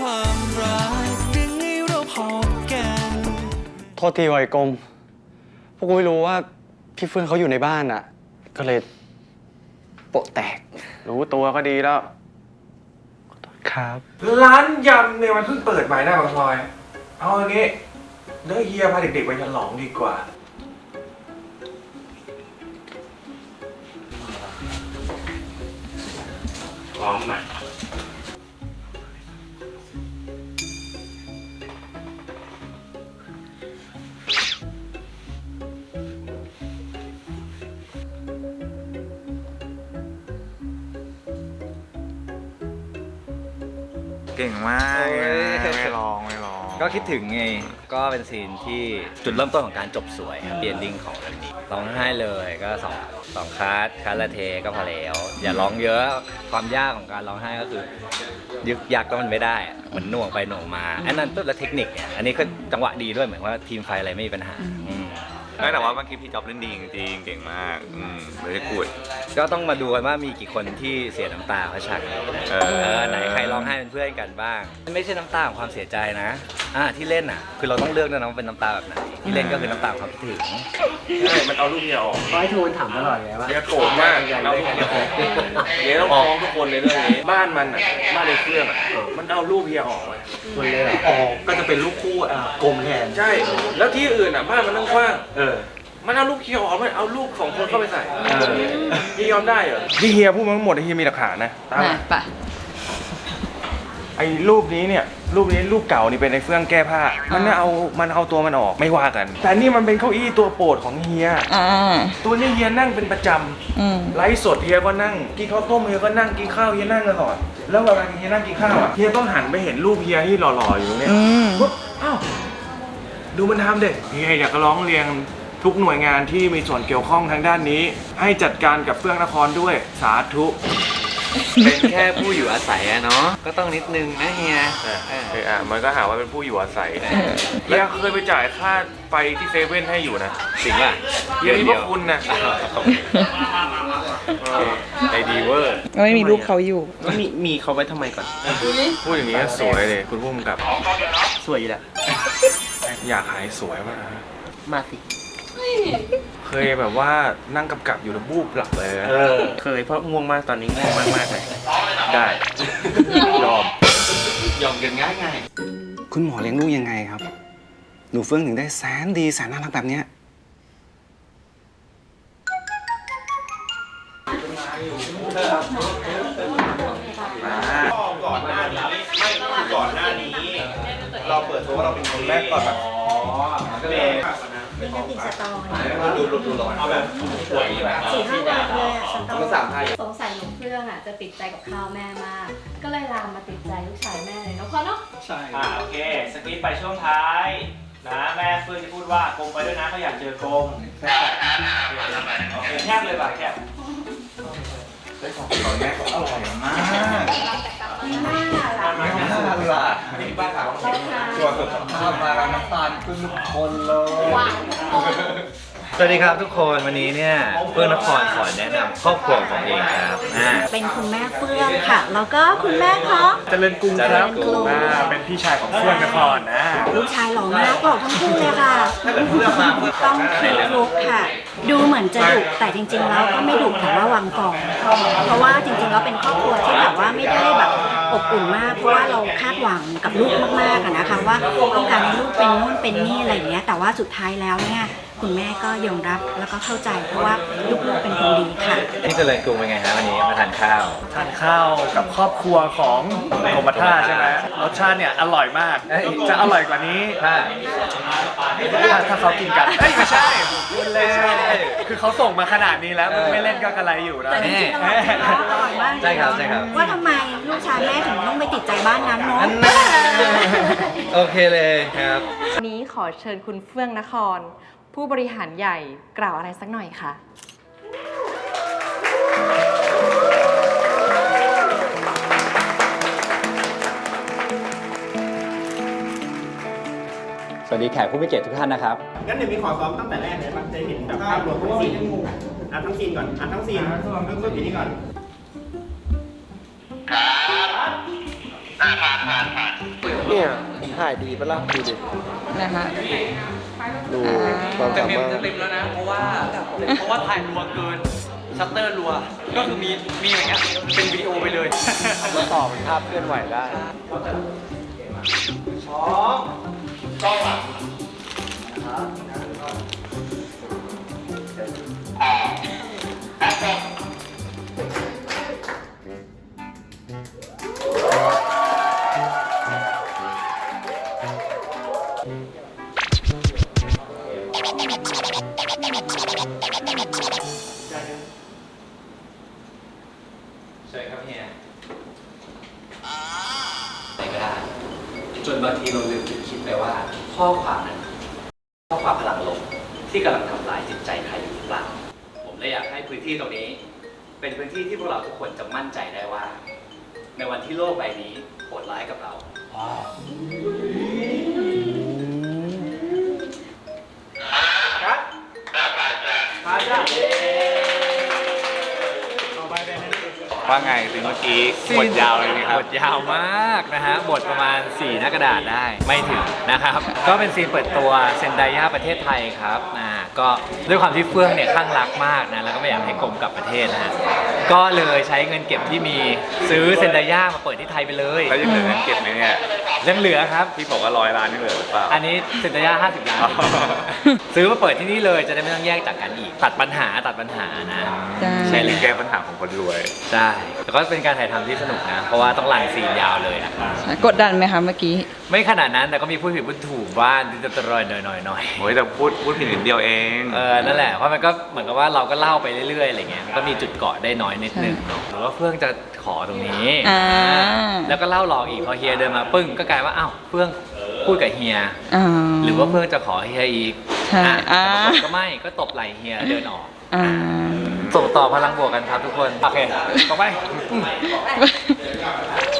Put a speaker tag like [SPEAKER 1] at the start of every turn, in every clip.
[SPEAKER 1] ความรักดึงให้เราพบกัน
[SPEAKER 2] โทษทีวะไอ้กรมพวกกูไม่รู้ว่าพี่เฟื่องเขาอยู่ในบ้านอะ ก็เลย โปะแตก
[SPEAKER 3] รู้ตัวก็ดีแล้ว
[SPEAKER 2] ครับ
[SPEAKER 3] ร้านยำเนี่ยมันเพิ่งเปิดใหม่หน้าปากซอย เอาอย่างงี้เดี๋ยวเฮียพาเด็กๆไปฉลองดีกว่าพร้อมไหม
[SPEAKER 4] เก่งมากอะไม่ลองไม่ลอง
[SPEAKER 5] ก็คิดถึงไง ก็เป็นซีนที่จุดเริ่มต้นของการจบสวยครับเปลี่ยนดิ้งของเรื่องนี้ร้องไห้เลยก็สองสองคาร์ดคาร์ดละเทก็พอแล้ว อย่าร้องเยอะความยากของการร้องไห้ก็คือ ยึกยักก็มันไม่ได้อะเหมือนหน่วงไปหน่วงมาอันนั้นปุ๊บแล้วเทคนิคเนี่ยอันนี้ก็จังหวะดีด้วยเหมือนว่าทีมไฟอะไรไม่มีปัญหาอืม
[SPEAKER 4] ไม่แต่ว่าบางทีพี่จ๊อบเล่นดีจริงๆเก่งมากอืมไม่ได้กูด
[SPEAKER 5] ก็ต้องมาดูกันว่ามีกี่คนที่เสียน้ำตาเพราะฉากนี้นะ
[SPEAKER 4] เออ
[SPEAKER 5] ไหนใครร้องไห้เป็นเพื่อนกันบ้าง ไม่ใช่น้ำตาของความเสียใจนะอ่าที่เล่นอะ คือเราต้องเลือกด้วยนะว่าเป็นน้ำตาแบบไหนที่เล่นก็คือน้ำตาของความคิดถึง
[SPEAKER 3] ใช่มันเอาลูกเฮียออก
[SPEAKER 6] ร้อยทูนถามตลอดเลยว่า
[SPEAKER 3] เฮียโกรธมากเอาลูกเฮียออกเฮียต้องฟ้องทุกคนในเรื่องนี้ บ้านมันอะ บ้านในเครื่องอะ มันเอาลูกเฮียออกไว้
[SPEAKER 6] คนเลยเหรอ
[SPEAKER 3] ออกก็จะเป็นลูกคู่อะ
[SPEAKER 6] กลมแทน
[SPEAKER 3] ใช่ แล้วที่อื่นอะ บ้านมันตั้งกว้าง
[SPEAKER 6] เออ
[SPEAKER 3] มันเอาลูกเฮียออกมันเอาลูกสองคนเข้าไปใส่เฮียยอมได้เหรอ ที่เฮียพูดมาทั้งหมดเฮียมีหลักฐานนะตาม
[SPEAKER 7] มา
[SPEAKER 3] มา
[SPEAKER 7] ปะ
[SPEAKER 3] ไอ้รูปนี้เนี่ยรูปนี้รูปเก่านี่เป็นไอ้เฟื่องแก้ผ้า มันน่ะเอามันเอาตัวมันออกไม่ว่ากัน แต่นี่มันเป็นเก้าอี้ตัวโปรดของเฮีย
[SPEAKER 7] อ่า
[SPEAKER 3] ตัวนี้เฮียนั่งเป็นประจำ
[SPEAKER 7] อืม
[SPEAKER 3] ไลฟ์สดเฮียก็นั่งกินข้าวต้มเฮียก็นั่งกินข้าวเฮียนั่งตลอดแล้วเวลาเฮียนั่งกินข้าวอะเฮียต้องหันไปเห็นรูปเฮียที่หล่อๆอยู่เนี่ย
[SPEAKER 7] อืม
[SPEAKER 3] ปุ๊บอ้าวดูมันทำเด็กเฮียอยากจะร้องเรียน ทุกหน่วยงานที่มีส่วนเกี่ยวข้องทางด้านนี้ ให้จัดการกับเฟื่องนครด้วยสาธุ
[SPEAKER 5] เป็นแค่ผู้อยู่อาศัยอะเนาะก็ต้องนิดนึงนะเฮีย
[SPEAKER 3] เอออะมันก็หาว่าเป็นผู้อยู่อาศัยเฮียเคยไปจ่ายค่าไฟที่เซเว่นให้อยู่นะ
[SPEAKER 5] จริงป่ะ
[SPEAKER 3] เฮียมีพวกคุณนะเออ
[SPEAKER 5] ไอดีเวอร์
[SPEAKER 7] ไม่มีรูปเขาอยู่
[SPEAKER 6] มีมีเขาไว้ทำไมก่อน
[SPEAKER 3] พูดอย่างนี้ก็สวยเลยคุณพุ่มกับ
[SPEAKER 6] สวยอยู่แล้ว
[SPEAKER 3] อยากหายสวยมากนะ
[SPEAKER 6] มาสิ
[SPEAKER 3] เคยแบบว่านั่งกับกับๆอยู่แล้วบูบหลับเลยนะ
[SPEAKER 6] เออ เคยเพราะง่วงมากตอนนี้ง่วงมากมากๆเลย
[SPEAKER 3] ได้ยอม
[SPEAKER 5] ยอมกันง่ายง่าย
[SPEAKER 2] คุณหมอเลี้ยงลูกยังไงครับ หนูเฟื่องถึงได้แสนดีแสนน่ารักแบบเนี้ย
[SPEAKER 8] นี่ก็ติ ดสตอรี่สี่ห้าวันเลยอะสตอรี่สงสัยหนูเพื่องอะจะติดใจกับข้าวแม่มาก ก็เลยลามมาติดใจลูกชายแม่เลยเนาะพ่อเนาะ
[SPEAKER 9] อ่าโอเคสคริปต์ไปช่วงท้ายนะแม่เฟื่องจะพูดว่ากรมไปด้วยนะเขาอยากเจอกรมโอเคแคบเลยป่ะแคบ
[SPEAKER 8] ไม่ น่าล่ะ
[SPEAKER 9] นี่บ้านสาว
[SPEAKER 8] เราทาน
[SPEAKER 5] ภาพมาน้ำตาลขึ้นทุกคนเลย
[SPEAKER 8] หวานทุกคน
[SPEAKER 5] สวัสดีครับทุกคนวันนี้เนี่ยเพื่อนนครขอแนะนำครอบครัวของเองครับอ่า
[SPEAKER 8] เป็นคุณแม่เฟื่องค่ะ แล้วก็คุณแม่ของ
[SPEAKER 3] เจริญกรุง
[SPEAKER 5] เจ
[SPEAKER 3] ค
[SPEAKER 5] ริ
[SPEAKER 3] รับ
[SPEAKER 5] ญกรุง
[SPEAKER 3] อ่าเป็นพี่ชายของเฟื่องนครนะ
[SPEAKER 8] ลูกชายหล่อมากหล่อทั้งคู่เลยค่ะ ต้องคิดลุกค่ะ ดูเหมือนจะดุแต่จริงๆแล้วก็ไม่ดุแต่ว่าวางฟอง เพราะว่าจริงๆแล้วเป็นครอบครัวที่แบบว่าไม่ได้แบบ อบอุ่นมากเพราะว่าเราคาดหวังกับลูกมากๆอะนะคะว่าต้องการให้ลูกเป็นนู่นเป็นนี่อะไรอย่างเงี้ยแต่ว่าสุดท้ายแล้วเนี่ย คุณแม่ก็ยอมรับแล้วก็เข้าใจเพราะว่าลูกๆเป็นคนดีค่ะ
[SPEAKER 5] ที่เจริญกรุงเป็นไงฮะวันนี้มาทานข้าว
[SPEAKER 10] ทานข้าวกับครอบครัวของกรมท่าใช่ไหมรสชาติเนี่ยอร่อยมาก
[SPEAKER 5] เอ้ย
[SPEAKER 10] จะอร่อยกว่านี้
[SPEAKER 5] ถ้า
[SPEAKER 10] ถ้าถ้าเขากินกันเอ้ยไม่ใช่พูดเล่น
[SPEAKER 5] ใช่
[SPEAKER 10] คือเขาส่งมาขนาดนี้แล้วมึงไม่เล่นก็กระไรอยู่นะ
[SPEAKER 8] แต่จริงๆอร่อยจริงๆอร่อยมาก
[SPEAKER 5] ใช่ครับใช่ครับ
[SPEAKER 8] ว่าทำไมลูกชายแม่ถึงต้องไปติดใจบ้านนั้นเนาะ
[SPEAKER 5] อันนั้นโอเคเลยครับ
[SPEAKER 11] วันนี้ขอเชิญคุณเฟื่องนคร ผู้บริหารใหญ่กล่าวอะไรสักหน่อยค่ะ
[SPEAKER 5] สวัสดีแขกผู้มีเกียรติทุกท่านนะครับ
[SPEAKER 6] งั้นเดี๋ยวมีขอซ้อมตั้งแต่แรกเลยมันจะเห็นแบบภาพรวมทั้งซีนอะทั้งซีนก่อนอะทั้งซีนเริ่มต้นที่นี่ก่อน
[SPEAKER 12] เนี่ยผมถ่ายดีปะล่ะดูดิ
[SPEAKER 7] นะคะ
[SPEAKER 12] ดูความ
[SPEAKER 13] แต่
[SPEAKER 12] สา
[SPEAKER 13] เมม
[SPEAKER 12] มารถ
[SPEAKER 13] จะเต็มแล้วนะ เพราะว่าเพราะว่าถ่ายรัวเกินชัตเตอร์รัว ก็คือมีมีอย่างเงี้ยเป็นวิดีโอไปเลย
[SPEAKER 12] มาต่อเป็นภาพเคลื่อนไหวได้
[SPEAKER 5] ใเป็นพื้นที่ที่พวกเราทุกคนจะมั่นใจได้ว่า ในวันที่โลกใบนี้โหดร้ายกับเรา ครับป้าจ๊ะป้าจ๊ะ
[SPEAKER 4] ว่าไงสิเมื่อกี้บทยาวเลยนี่ครับ
[SPEAKER 5] บทยาวมากนะฮะบทประมาณ 4 หน้ากระดาษได้ไม่ถึงนะครับ ก็เป็นซีนเปิดตัวเซนไดย่าประเทศไทยครับ ก็ด้วยความที่เฟื่องเนี่ยข้างรักมากนะแล้วก็ไม่อยากให้กรมกลับประเทศนะฮะก็เลยใช้เงินเก็บที่มีซื้อเซนไดย่ามาเปิดที่ไทยไปเลย
[SPEAKER 4] แล้วยังเหลือเงินเก็บไหมเนี่ย
[SPEAKER 5] ยังเหลือครับ
[SPEAKER 4] ที่บอกว่าร้อยล้านยังเหลือหรือเปล่า
[SPEAKER 5] อันนี้เซนไดย่า50 ล้าน
[SPEAKER 4] อ๋อ
[SPEAKER 5] ซื้อมาเปิดที่นี่เลยจะได้ไม่ต้องแยกจากกันอีก ตัดปัญหาตัดปัญหานะ
[SPEAKER 7] ใช่
[SPEAKER 4] ใช่หรือแก้ปัญหาของคนรวย
[SPEAKER 5] ใช่แต่ก็เป็นการถ่ายทำที่สนุกนะ เพราะว่าต้องรันซีนยาวเลยนะครับ
[SPEAKER 7] กดดันไหมคะเมื่อกี้
[SPEAKER 5] ไม่ขนาดนั้นแต่ก็มีพูดผิดพูดถูกบ้างที่จะตรอยหน่อยหน่อยหน่อย
[SPEAKER 4] โอ้ยแต่พูดพูดผิดนิดเดียวเอง
[SPEAKER 5] เออนั่นแหละเพราะมันก็เหมือนกับว่าเราก็เล่าไปเรื่อยๆอะไรเงี้ยมันก็มีจุดเกาะได้น้อยนิดนึงเนอะหรือว่าเฟื่องจะขอตรงนี้
[SPEAKER 7] อ่า
[SPEAKER 5] แล้วก็เล่าหลอกอีกพอเฮียเดินมาปึ้งก็กลายว่าอ้าวเฟื่องพูดกับเฮีย
[SPEAKER 7] อ่า
[SPEAKER 5] หรือว่าเฟื่องจะขอเฮียอีก
[SPEAKER 7] ใช่
[SPEAKER 5] อะ
[SPEAKER 7] อ่า
[SPEAKER 5] แต่ปรากฏก็ไม่ ก็ตบไหล่เฮียเดินออก
[SPEAKER 7] อ่า
[SPEAKER 5] ส่งต่อพลังบวกกันครับทุกคน โอเค ต่อไป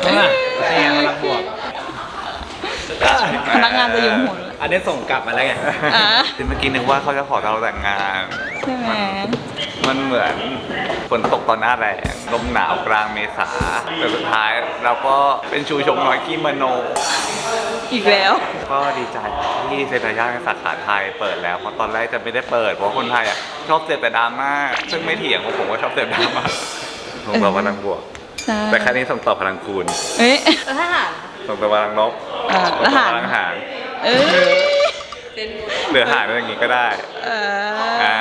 [SPEAKER 5] นั่นน่ะนี่ไงพลังบวก
[SPEAKER 7] พนักงานจะยุงหัว
[SPEAKER 5] อันนี้ส่งกลับมาแล้วไง
[SPEAKER 7] อ่า
[SPEAKER 4] ที่เมื่อกี้นึกว่าเขาจะขอเราแต่งงาน
[SPEAKER 7] ใช่ไหม
[SPEAKER 4] มันเหมือนฝนตกตอนหน้าแรงลมหนาวกลางเมษาแต่สุดท้ายเราก็เป็นชูชงน้อยขี้มโน
[SPEAKER 7] อีกแล้ว
[SPEAKER 4] ก็ดีใจที่เซนทรัลย่าในสาขาไทยเปิดแล้ว เพราะตอนแรกจะไม่ได้เปิด เพราะคนไทยอะชอบเสพแต่ดราม่าซึ่งไม่เถียงเพราะผมก็ชอบเสพดราม่าส่งต่อพลังบวก
[SPEAKER 7] ใช่
[SPEAKER 4] แต่ครั้งนี้ส่งต่อพลังคูณ
[SPEAKER 7] เอ๊ะ
[SPEAKER 4] ส่งต่อพลังลบ
[SPEAKER 7] อ่า
[SPEAKER 4] ส่งต่อ
[SPEAKER 7] แล้วหาร
[SPEAKER 4] พลังหาร
[SPEAKER 7] เอ้ย
[SPEAKER 4] เหลือหารอย่างนี้ก็ได้
[SPEAKER 7] เออ
[SPEAKER 4] อ่า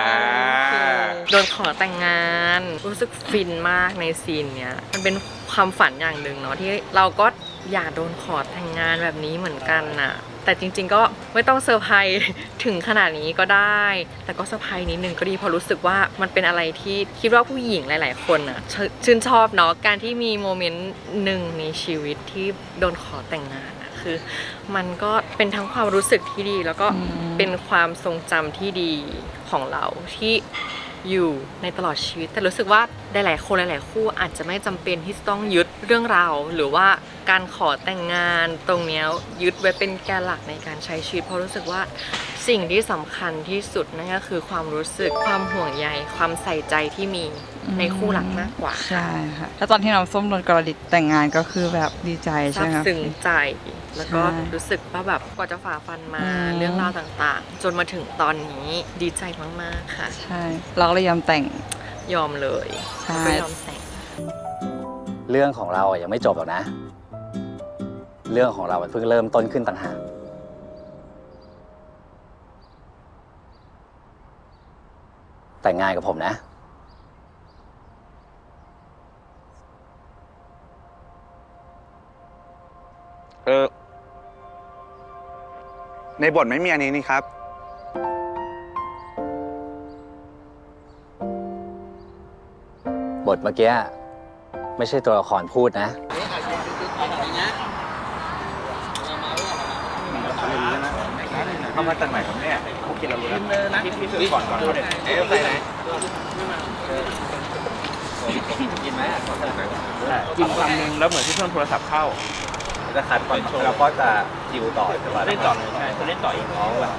[SPEAKER 11] โดนขอแต่งงานรู้สึกฟินมากในซีนเนี้ย มันเป็นความฝันอย่างหนึ่งเนาะที่เราก็อยากโดนขอแต่งงานแบบนี้เหมือนกันน่ะ แต่จริง ๆ ก็ไม่ต้องเซอร์ไพรส์ถึงขนาดนี้ก็ได้ แต่ก็เซอร์ไพรส์นิดนึงก็ดีเพราะรู้สึกว่ามันเป็นอะไรที่คิดว่าผู้หญิงหลาย ๆ คนอะชชื่นชอบเนาะการที่มีโมเมนต์หนึ่งในชีวิตที่โดนขอแต่งงานอะคือมันก็เป็นทั้งความรู้สึกที่ดี แล้วก็เป็นความทรงจำที่ดีของเราที่ อยู่ในตลอดชีวิต แต่รู้สึกว่าหลายๆคนหลายๆคู่อาจจะไม่จำเป็นที่ต้องยึดเรื่องราวหรือว่าการขอแต่งงานตรงเนี้ยยึดไว้เป็นแกนหลักในการใช้ชีวิตเพราะรู้สึกว่า สิ่งที่สำคัญที่สุดนั่นก็คือความรู้สึกความห่วงใยความใส่ใจที่มีในคู่รักมากกว่า
[SPEAKER 7] ใช่ค่ะ แล้วตอนที่น้ำส้มโดนกรดิตแต่งงานก็คือแบบดีใจใช่
[SPEAKER 11] ซา
[SPEAKER 7] ไห
[SPEAKER 11] บ
[SPEAKER 7] มคะ
[SPEAKER 11] ซึ้งใจ แล้วก็
[SPEAKER 7] ใช่
[SPEAKER 11] รู้สึกว่าแบบกว่าจะฝ่าฟันมา
[SPEAKER 7] อืม
[SPEAKER 11] เรื่องราวต่างๆ จนมาถึงตอนนี้ดีใจมากๆค่ะ
[SPEAKER 7] ใช่ เราก็เลยยอมแต่ง
[SPEAKER 11] ยอมเลย
[SPEAKER 7] ใช่
[SPEAKER 11] แล้วก็ยอมแต่ง
[SPEAKER 5] เรื่องของเราอะยังไม่จบหรอกนะ เรื่องของเรามันเพิ่งเริ่มต้นขึ้นต่างหาก แต่งงานกับผมนะ
[SPEAKER 13] เออ ในบทไม่มีอันนี้นี่ครับ
[SPEAKER 5] บทเมื่อกี้ไม่ใช่ตัวละครพูดนะ
[SPEAKER 4] เข้ามาจากไหนครับ เนี่ย
[SPEAKER 2] กินก่อนก่อนเอ๊ะใส่ไหน
[SPEAKER 5] กินไหม
[SPEAKER 2] กินคำนึงแล้วเหมือนที่เครื่องโทรศัพท์เข้า
[SPEAKER 5] จะคัดก่อนเราก็จะคิวต่อใช่ปะ
[SPEAKER 2] เล่นต่อเลยใช่จะเล่นต่ออีกน้องแบบ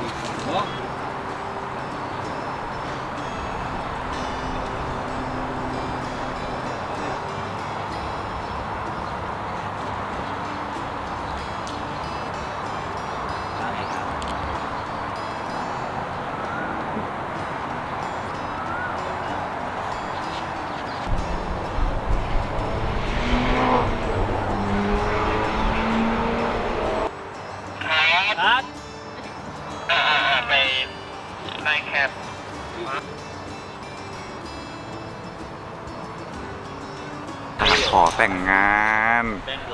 [SPEAKER 4] แต่งงาน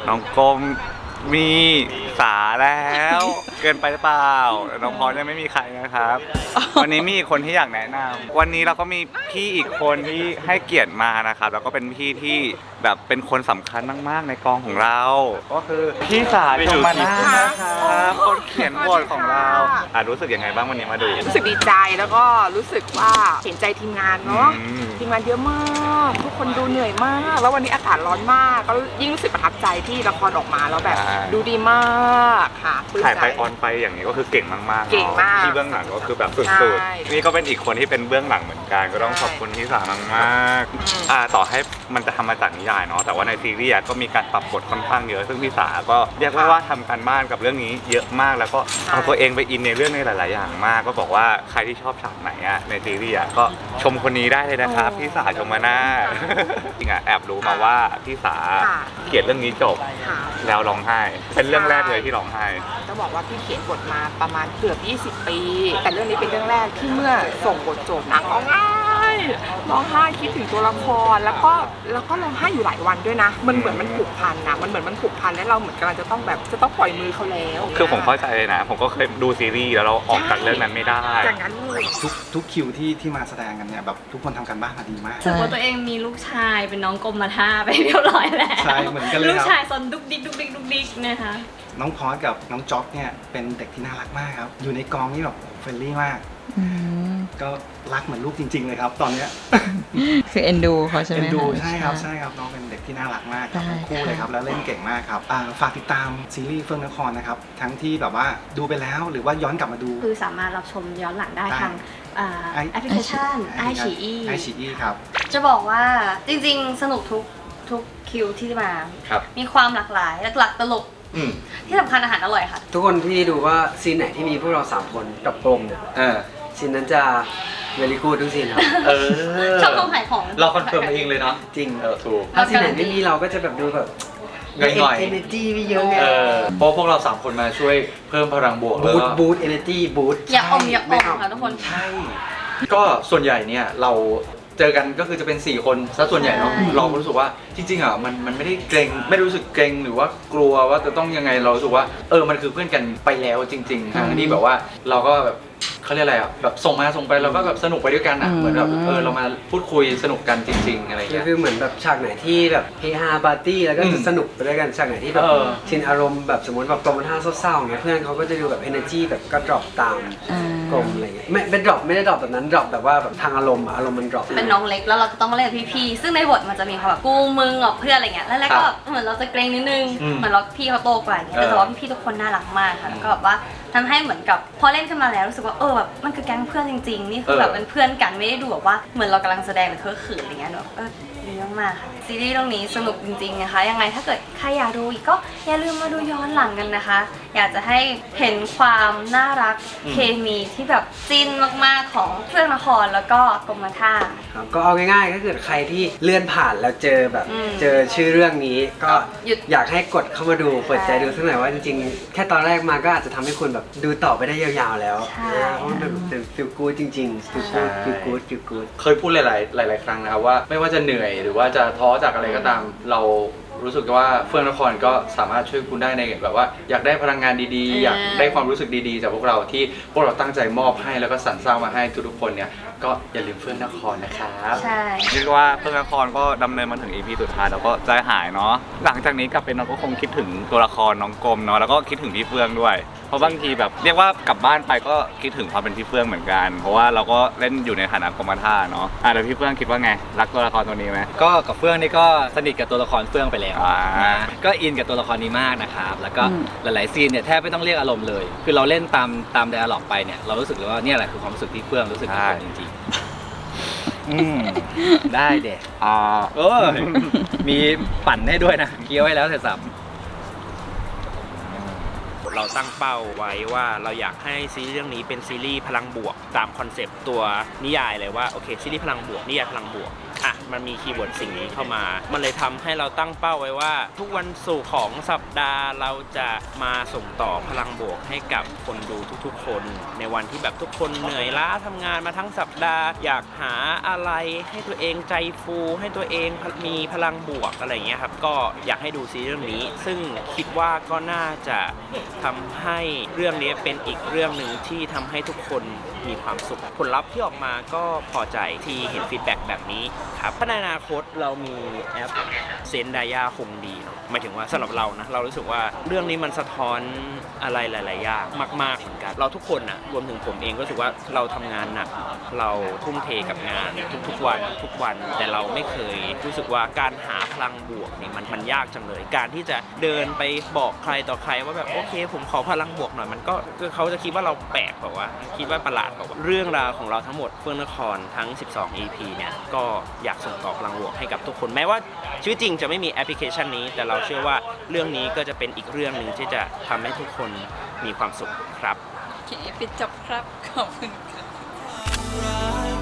[SPEAKER 4] น้องกรมมีสาแล้ว เกินไปหรือเปล่าน้องพรยังไม่มีใครนะครับ วันนี้มีอีกคนที่อยากแนะนำวันนี้เราก็มีพี่อีกคนที่ให้เกียรติมานะครับ แล้วก็เป็นพี่ที่แบบเป็นคนสำคัญมาก ๆ ในกองของเรา ก็คือพี่สาจงมานานะครับ คนเขียนบทของเราอะรู้สึกยังไงบ้างวันนี้มาดู
[SPEAKER 10] รู้สึกดีใจแล้วก็รู้สึกว่าเห็นใจทีมงานเนาะ
[SPEAKER 4] อืม
[SPEAKER 10] ทีมงานเยอะมาก ทุกคนดูเหนื่อยมาก แล้ววันนี้อากาศร้อนมาก ก็ยิ่งรู้สึกประทับใจที่ละครออกมาแล้วแบบ ดูดีมากค่ะปลื้ม
[SPEAKER 4] ถ่ายไป
[SPEAKER 10] ใจ
[SPEAKER 4] ออนไปอย่างนี้ก็คือเก่งมากๆ
[SPEAKER 10] เก่งมาก
[SPEAKER 4] ที่เบื้องหลังก็คือแบบสุ
[SPEAKER 10] ใช่
[SPEAKER 4] ดๆนี่ก็เป็นอีกคนที่เป็นเบื้องหลังเหมือนกัน ก็ต้องขอบคุณพี่สามากๆอ่าต่อให้มันจะทำมาจากนิยายเนาะแต่ว่าในซีรีส์อะก็มีการปรับบทค่อนข้างเยอะซึ่งพี่สาก็เรียกว่าว่าทำการบ้านกับเรื่องนี้เยอะมากแล้วก็เอาตัวเองไปอินในเรื่องในหลาย ๆ อย่างมาก ก็บอกว่าใครที่ชอบฉากไหนอะในซีรีส์อะก็ชมคนนี้ได้เลยนะครับพี่สาชมมาหน้าจริงอะแอบรู้มาว่าพี่สา
[SPEAKER 10] ค่ะ
[SPEAKER 4] เขียนเรื่องนี้จบ
[SPEAKER 10] ค่ะ
[SPEAKER 4] แล้วร้องไห้ เป็นเรื่องแรกเลยที่ร้องไห้
[SPEAKER 10] ต้องบอกว่าพี่เขียนบทมาประมาณเกือบ 20 ปี แต่เรื่องนี้เป็นเรื่องแรกที่เมื่อส่งบทจบนะร้องไห้ ร้องไห้คิดถึงตัวละครแล้วก็แล้วก็ร้องไห้อยู่หลายวันด้วยนะ มันเหมือนมันผูกพันนะมันเหมือนมันผูกพันแล้วเราเหมือนกำลังจะต้องแบบจะต้องปล่อยมือเขาแล้ว
[SPEAKER 4] คือผมเข้าใจเลยนะ ผมก็เคยดูซีรีส์แล้วเราออกจากเรื่องนั้นไม่ได้
[SPEAKER 10] อย่างนั้นเลย
[SPEAKER 2] ทุกทุกคิวที่ที่มาแสดงกันเนี่ยแบบทุกคนทำกันบ้านมาดีมาก
[SPEAKER 14] รู้สึกว่าตัวเองมีลูกชายเป็นน้องกรมมาท่าไปเรียบร้อยแล้ว
[SPEAKER 2] ใช่เหมือนกันเลยครับ
[SPEAKER 14] ลูกชายซนดุกดิกดุกดิกดุกดิกนะคะ
[SPEAKER 2] น้องพอสกับน้องจ๊อบเนี่ยเป็นเด็กที่น่ารักมากครับ อยู่ในกองนี่แบบเฟรนลี่มาก
[SPEAKER 7] อืม
[SPEAKER 2] ก็รักเหมือนลูกจริง ๆ เลยครับ ตอนเนี้ย
[SPEAKER 7] คือเอ็นดูเขาใช่ไหม
[SPEAKER 2] เอ็นดูะใช่ครับใช่ครับน้องเป็นเด็กที่น่ารักมากครับ
[SPEAKER 7] ใช่
[SPEAKER 2] ทั้งคู่
[SPEAKER 7] ค่ะ
[SPEAKER 2] เลยครับแล้วเล่นเก่งมากครับอ่าฝากติดตามซีรีส์เฟื่องนครนะครับทั้งที่แบบว่าดูไปแล้วหรือว่าย้อนกลับมาดู
[SPEAKER 14] คือสามารถรับชมย้อนหลังได้
[SPEAKER 2] ได้
[SPEAKER 14] ทางอ่า
[SPEAKER 2] ไอ
[SPEAKER 14] แอปพลิเคชันไอชีอี
[SPEAKER 2] ไอชีอีครับ
[SPEAKER 14] จะบอกว่าจริงๆ สนุกทุกทุกคิวที่มา
[SPEAKER 13] ครับ
[SPEAKER 14] มีความหลากหลายหลักๆตลก
[SPEAKER 13] อืม
[SPEAKER 14] ที่สำคัญอาหารอร่อยค่ะ
[SPEAKER 15] ทุกคนที่ดูว่าซีนไหนที่มีพวกเราสามคนกับกลมเนี่ย
[SPEAKER 13] เออ
[SPEAKER 15] ซีนนั้นจะเวลีกูดทุกซีนครับ
[SPEAKER 13] เออ
[SPEAKER 14] ชอบความขายของ
[SPEAKER 13] เราคอนเฟิร์มเองเลยเนาะ
[SPEAKER 15] จริง
[SPEAKER 13] เออถูก
[SPEAKER 15] ถ้าซีนไหนไม่มีเราก็จะแบบดูแบบ
[SPEAKER 13] หน่อยๆ
[SPEAKER 15] เอเนจีไม่เยอะไง
[SPEAKER 13] เออเพราะพวกเราสามคนมาช่วยเพิ่มพลังบวกแล้ว
[SPEAKER 15] บูท
[SPEAKER 13] ก็
[SPEAKER 15] บูทเอเนจีบูท
[SPEAKER 14] อย่าอมอย่าอมค่ะทุกคน
[SPEAKER 13] ใช่ ก็ส่วนใหญ่เนี่ยเราเจอกันก็คือจะเป็น 4 คนซะส่วนใหญ่เนาะ
[SPEAKER 14] ใช่
[SPEAKER 13] เราก็รู้สึกว่าจริงๆอะมันมันไม่ได้เกรงไม่ได้รู้สึกเกรงหรือว่ากลัวว่าจะต้องยังไงเรารู้สึกว่า เออมันคือเพื่อนกันไปแล้วจริง ๆ ทั้งที่แบบว่าเราก็แบบ เขาเรียกอะไรอะแบบส่งมาส่งไปเราก็แบบสนุกไปด้วยกันอะเหมือนแบบเออเรามาพูดคุยสนุกกันจริง ๆ อะไรอย่าง
[SPEAKER 15] ก็
[SPEAKER 13] เงี้ย
[SPEAKER 15] คือเหมือนแบบฉากไหนที่แบบเฮฮาปาร์ตี้แล้วก็
[SPEAKER 13] อืม
[SPEAKER 15] จะสนุกไปด้วยกันฉากไหนที่แบบ
[SPEAKER 13] เออ
[SPEAKER 15] ชินอารมณ์แบบสมมติแบบกลมท่าเศร้าๆอย่างเงี้ยเพื่อนเขาก็จะดูแบบเอเนจีแบบก็ดรอปตาม
[SPEAKER 7] อ่า
[SPEAKER 15] กลมอะไรเงี้ยไม่เป็นดรอปไม่ได้ดรอปแบบนั้นดรอปแบบว่าแบบทางอารมณ์อะอารมณ์มันดรอป
[SPEAKER 14] เป็นน้องเล็กแล้วเราจะต้องมาเล่นกับพี่ๆซึ่งในบทมันจะมีความแบบกูมึงกับเพื่อนอะไรเงี้ยแล้วแรกก็เหมือนเราจะเกรงนิดนึง
[SPEAKER 13] อืม
[SPEAKER 14] เหมือนเราพี่เขาโตกว่าอย่างเงี้ย
[SPEAKER 13] เออ
[SPEAKER 14] แต่ว่าพี่ๆทุกคนน่ารักมากค่ะแล้วก็แบบว่าทำให้เหมือนกับพอเล่นขึ้นมาแล้วรู้สึกว่าเออแบบมันคือแก๊งเพื่อนจริงๆนี่คือแบบเป็นเพื่อนกันไม่ได้ดูแบบว่าเหมือนเรากำลังแสดงหรือเคอะเขินอะไรเงี้ยเนอะเออ ดีมากๆค่ะซีรีส์เรื่องนี้สนุกจริงๆนะคะ ยังไงถ้าเกิดใครอยากดูอีกก็อย่าลืมมาดูย้อนหลังกันนะคะ อยากจะให้เห็นความน่ารักเคมีที่แบบจิ้นมากๆของเฟื่องนครแล้วก็กรมท่า
[SPEAKER 15] ครับก็เอาง่ายๆถ้าเกิดใครที่เลื่อนผ่านแล้วเจอแบบ
[SPEAKER 14] อืม
[SPEAKER 15] เจอชื่อเรื่องนี้ก็
[SPEAKER 14] หยุด
[SPEAKER 15] อยากให้กดเข้ามาดูเปิดใจ
[SPEAKER 14] ใช่
[SPEAKER 15] ดูสักหน่อยว่าจริงๆ แค่ตอนแรกมาก็อาจจะทำให้คุณแบบดูต่อไปได้ยาวๆแล้ว
[SPEAKER 14] ใช่
[SPEAKER 15] นะเพราะมันเป็นเป็นฟิลกูดจริงๆฟิลกูดฟิลกูดฟิลกูด
[SPEAKER 13] เคยพูดหลายๆหลาย ๆ ครั้งนะครับว่าไม่ว่าจะเหนื่อยหรือว่าจะท้อจากอะไรก็ตาม เรารู้สึกว่าเฟื่องนครก็สามารถช่วยคุณได้ในแบบว่า อยากได้พลังงานดีๆ อยากได้ความรู้สึกดีๆ จากพวกเราที่พวกเราตั้งใจมอบให้แล้วก็สรรสร้างมาให้ทุกๆคนเนี่ยก็อย่าลืมเฟื่องนครนะครับ
[SPEAKER 14] ใช่
[SPEAKER 4] เรียกว่าเพื่อนละครก็ดำเนินมาถึง EP สุดท้ายแล้วก็ใจหายเนาะหลังจากนี้กลับไปนอนก็คงคิดถึงตัวละครน้องกรมเนาะแล้วก็คิดถึงพี่เฟืองด้วย เพราะบางทีแบบเรียกว่ากลับบ้านไปก็คิดถึงความเป็นพี่เฟืองเหมือนกัน เพราะว่าเราก็เล่นอยู่ในฐานะกรมท่าเนาะอะแล้วพี่เฟืองคิดว่าไง รักตัวละครตัวนี้ไหม
[SPEAKER 5] ก็กับเฟื่องนี่ก็สนิทกับตัวละครเฟื่องไปแล้ว
[SPEAKER 4] อ่า
[SPEAKER 5] นะก็อินกับตัวละครนี้มากนะครับ แล้วก็
[SPEAKER 7] อืม
[SPEAKER 5] หลายๆซีนเนี่ยแทบไม่ต้องเรียกอารมณ์เลย คือเราเล่นตามตามไดอะล็อกไปเนี่ยเรารู้สึกเลยว่าเนี่ยแหละคือความรู้สึกที่เฟื่องรู้สึกกับคนจริงๆอืมได้เด็ก
[SPEAKER 4] อ่า
[SPEAKER 5] เออมีปั่นให้ด้วยนะเคี้ยวให้แล้วเสร็จสับ
[SPEAKER 16] เราตั้งเป้าไว้ว่าเราอยากให้ซีรีส์เรื่องนี้เป็นซีรีส์พลังบวก ตามคอนเซปต์ตัวนิยายเลยว่าโอเคซีรีส์พลังบวกนิยายพลังบวก อะมันมีคีย์เวิร์ดสิ่งนี้เข้ามา มันเลยทำให้เราตั้งเป้าไว้ว่า ทุกวันศุกร์ของสัปดาห์เราจะมาส่งต่อพลังบวกให้กับคนดูทุกๆ คน ในวันที่แบบทุกคนเหนื่อยล้าทำงานมาทั้งสัปดาห์ อยากหาอะไรให้ตัวเองใจฟู ให้ตัวเองมีพลังบวกอะไรอย่างเงี้ยครับก็อยากให้ดูซีรีส์เรื่องนี้ ซึ่งคิดว่าก็น่าจะทำให้เรื่องนี้เป็นอีกเรื่องหนึ่งที่ทำให้ทุกคนมีความสุขผลลัพธ์ที่ออกมาก็พอใจที่เห็นฟีดแบ็กแบบนี้ครับถ้าในอนาคตเรามีแอปเซนดายาคงดีเนาะหมายถึงว่าสำหรับเรานะ เรารู้สึกว่าเรื่องนี้มันสะท้อนอะไรหลาย ๆ อย่างมาก ๆ เหมือนกัน เราทุกคนนะรวมถึงผมเองก็รู้สึกว่าเราทำงานหนัก เราทุ่มเทกับงานทุก ๆ วันทุกวัน แต่เราไม่เคยรู้สึกว่าการหาพลังบวกเนี่ยมันมันยากจังเลย การที่จะเดินไปบอกใครต่อใครว่าแบบโอเค ผมขอพลังบวกหน่อยมันก็คือเขาจะคิดว่าเราแปลกเปล่าวะคิดว่าประหลาดเปล่าวะเรื่องราวของเราทั้งหมดเฟื่องนครทั้ง 12 EP เนี่ยก็อยากส่งต่อพลังบวกให้กับทุกคน แม้ว่าชีวิตจริงจะไม่มีแอปพลิเคชันนี้ แต่เราเชื่อว่าเรื่องนี้ก็จะเป็นอีกเรื่องหนึ่งที่จะทำให้ทุกคนมีความสุขครับ
[SPEAKER 7] โอเคปิดจบครับขอบคุณค่ะ
[SPEAKER 1] ร้าย